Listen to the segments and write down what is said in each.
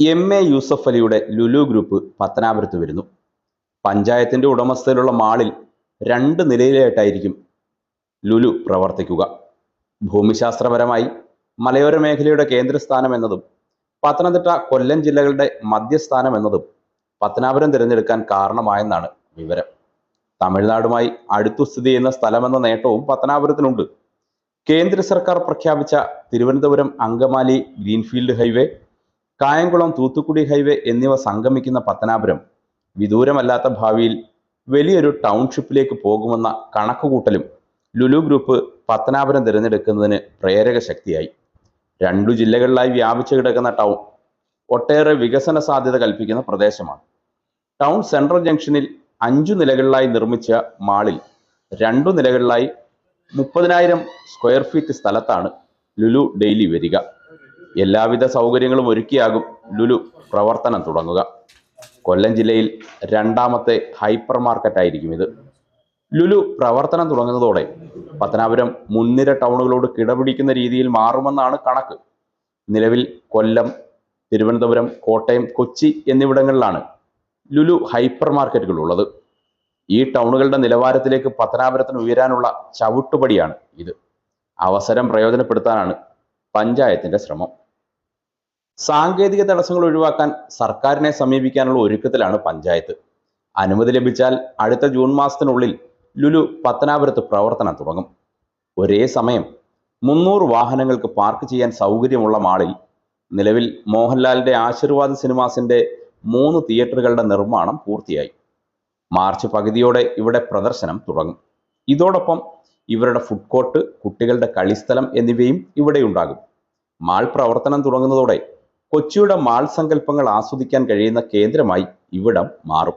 M A Yusuf അലിയുടെ Lulu group പത്തനാപുരത്ത് വരുന്നു. പഞ്ചായത്തിന്റെ ഉടമസ്ഥയിലുള്ള മാളിൽ രണ്ട് നിലയിലായിട്ടായിരിക്കും ലുലു പ്രവർത്തിക്കുക. ഭൂമിശാസ്ത്രപരമായി മലയോര മേഖലയുടെ കേന്ദ്രസ്ഥാനം എന്നതും പത്തനംതിട്ട കൊല്ലം ജില്ലകളുടെ മധ്യസ്ഥാനം എന്നതും പത്തനാപുരം തിരഞ്ഞെടുക്കാൻ കാരണമായെന്നാണ് വിവരം. തമിഴ്നാടുമായി അടുത്തു സ്ഥിതി ചെയ്യുന്ന സ്ഥലമെന്ന നേട്ടവും പത്തനാപുരത്തിനുണ്ട്. കേന്ദ്ര സർക്കാർ പ്രഖ്യാപിച്ച Thiruvananthapuram Angamaly greenfield highway Kayamkulam Thoothukudi highway എന്നിവ സംഗമിക്കുന്ന പത്തനാപുരം വിദൂരമല്ലാത്ത ഭാവിയിൽ വലിയൊരു ടൗൺഷിപ്പിലേക്ക് പോകുമെന്ന കണക്കുകൂട്ടലും ലുലു ഗ്രൂപ്പ് പത്തനാപുരം തിരഞ്ഞെടുക്കുന്നതിന് പ്രേരക ശക്തിയായി. രണ്ടു ജില്ലകളിലായി വ്യാപിച്ചു കിടക്കുന്ന ടൗൺ ഒട്ടേറെ വികസന സാധ്യത കൽപ്പിക്കുന്ന പ്രദേശമാണ്. ടൗൺ സെൻട്രൽ ജംഗ്ഷനിൽ അഞ്ചു നിലകളിലായി നിർമ്മിച്ച മാളിൽ രണ്ടു നിലകളിലായി മുപ്പതിനായിരം സ്ക്വയർ ഫീറ്റ് സ്ഥലത്താണ് ലുലു ഡെയിലി വരിക. എല്ലാവിധ സൗകര്യങ്ങളും ഒരുക്കിയാകും ലുലു പ്രവർത്തനം തുടങ്ങുക. കൊല്ലം ജില്ലയിൽ രണ്ടാമത്തെ ഹൈപ്പർ മാർക്കറ്റായിരിക്കും ഇത്. ലുലു പ്രവർത്തനം തുടങ്ങുന്നതോടെ പത്തനാപുരം മുൻനിര ടൗണുകളോട് കിടപിടിക്കുന്ന രീതിയിൽ മാറുമെന്നാണ് കണക്ക്. നിലവിൽ കൊല്ലം തിരുവനന്തപുരം കോട്ടയം കൊച്ചി എന്നിവിടങ്ങളിലാണ് ലുലു ഹൈപ്പർ മാർക്കറ്റുകൾ ഉള്ളത്. ഈ ടൗണുകളുടെ നിലവാരത്തിലേക്ക് പത്തനാപുരത്തിന് ഉയരാനുള്ള ചവിട്ടുപടിയാണ് ഇത്. അവസരം പ്രയോജനപ്പെടുത്താനാണ് പഞ്ചായത്തിന്റെ ശ്രമം. സാങ്കേതിക തടസ്സങ്ങൾ ഒഴിവാക്കാൻ സർക്കാരിനെ സമീപിക്കാനുള്ള ഒരുക്കത്തിലാണ് പഞ്ചായത്ത്. അനുമതി ലഭിച്ചാൽ അടുത്ത ജൂൺ മാസത്തിനുള്ളിൽ ലുലു പത്തനാപുരത്ത് പ്രവർത്തനം തുടങ്ങും. ഒരേ സമയം മുന്നൂറ് വാഹനങ്ങൾക്ക് പാർക്ക് ചെയ്യാൻ സൗകര്യമുള്ള മാളിൽ നിലവിൽ മോഹൻലാലിന്റെ ആശീർവാദ് സിനിമാസിന്റെ മൂന്ന് തിയേറ്ററുകളുടെ നിർമ്മാണം പൂർത്തിയായി. മാർച്ച് പകുതിയോടെ ഇവിടെ പ്രദർശനം തുടങ്ങും. ഇതോടൊപ്പം ഇവരുടെ ഫുഡ് കോർട്ട് കുട്ടികളുടെ കളിസ്ഥലം എന്നിവയും ഇവിടെയുണ്ടാകും. മാൾ പ്രവർത്തനം തുടങ്ങുന്നതോടെ കൊച്ചിയുടെ മാൾ സങ്കല്പങ്ങൾ ആസ്വദിക്കാൻ കഴിയുന്ന കേന്ദ്രമായി ഇവിടം മാറും.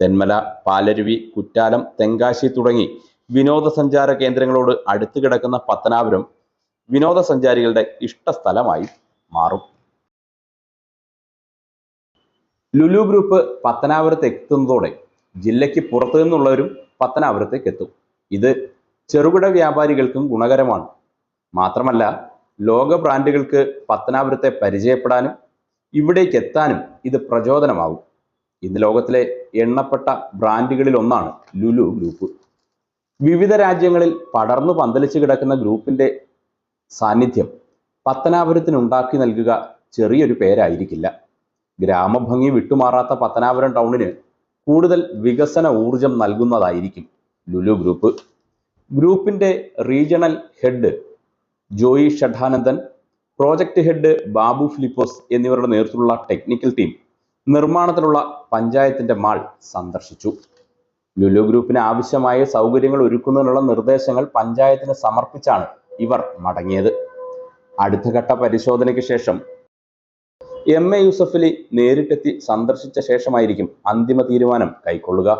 തെന്മല പാലരുവി കുറ്റാലം തെങ്കാശി തുടങ്ങി വിനോദസഞ്ചാര കേന്ദ്രങ്ങളോട് അടുത്ത് കിടക്കുന്ന പത്തനാപുരം വിനോദസഞ്ചാരികളുടെ ഇഷ്ടസ്ഥലമായി മാറും. ലുലു ഗ്രൂപ്പ് പത്തനാപുരത്ത് എത്തുന്നതോടെ ജില്ലയ്ക്ക് പുറത്തു നിന്നുള്ളവരും പത്തനാപുരത്തേക്ക് എത്തും. ഇത് ചെറുകിട വ്യാപാരികൾക്കും ഗുണകരമാണ്. മാത്രമല്ല ലോക ബ്രാൻഡുകൾക്ക് പത്തനാപുരത്തെ പരിചയപ്പെടാനും ഇവിടേക്ക് എത്താനും ഇത് പ്രചോദനമാകും ഇന്ന് ലോകത്തിലെ എണ്ണപ്പെട്ട ബ്രാൻഡുകളിൽ ഒന്നാണ് ലുലു ഗ്രൂപ്പ്. വിവിധ രാജ്യങ്ങളിൽ പടർന്നു പന്തലിച്ച് കിടക്കുന്ന ഗ്രൂപ്പിന്റെ സാന്നിധ്യം പത്തനാപുരത്തിന് ഉണ്ടാക്കി നൽകുക ചെറിയൊരു പേരായിരിക്കില്ല. ഗ്രാമഭംഗി വിട്ടുമാറാത്ത പത്തനാപുരം ടൗണിന് കൂടുതൽ വികസന ഊർജം നൽകുന്നതായിരിക്കും ലുലു ഗ്രൂപ്പ്. ഗ്രൂപ്പിന്റെ regional head Joy Shadanandan project head Babu Philipose എന്നിവരുടെ നേതൃത്വത്തിലുള്ള ടെക്നിക്കൽ ടീം നിർമ്മാണത്തിലുള്ള പഞ്ചായത്തിന്റെ മാൾ സന്ദർശിച്ചു. ലുലു ഗ്രൂപ്പിന് ആവശ്യമായ സൗകര്യങ്ങൾ ഒരുക്കുന്നതിനുള്ള നിർദ്ദേശങ്ങൾ പഞ്ചായത്തിന് സമർപ്പിച്ചാണ് ഇവർ മടങ്ങിയത്. അടുത്ത ഘട്ട പരിശോധനയ്ക്ക് ശേഷം എം എ യൂസഫലി നേരിട്ടെത്തി സന്ദർശിച്ച ശേഷമായിരിക്കും അന്തിമ തീരുമാനം കൈക്കൊള്ളുക.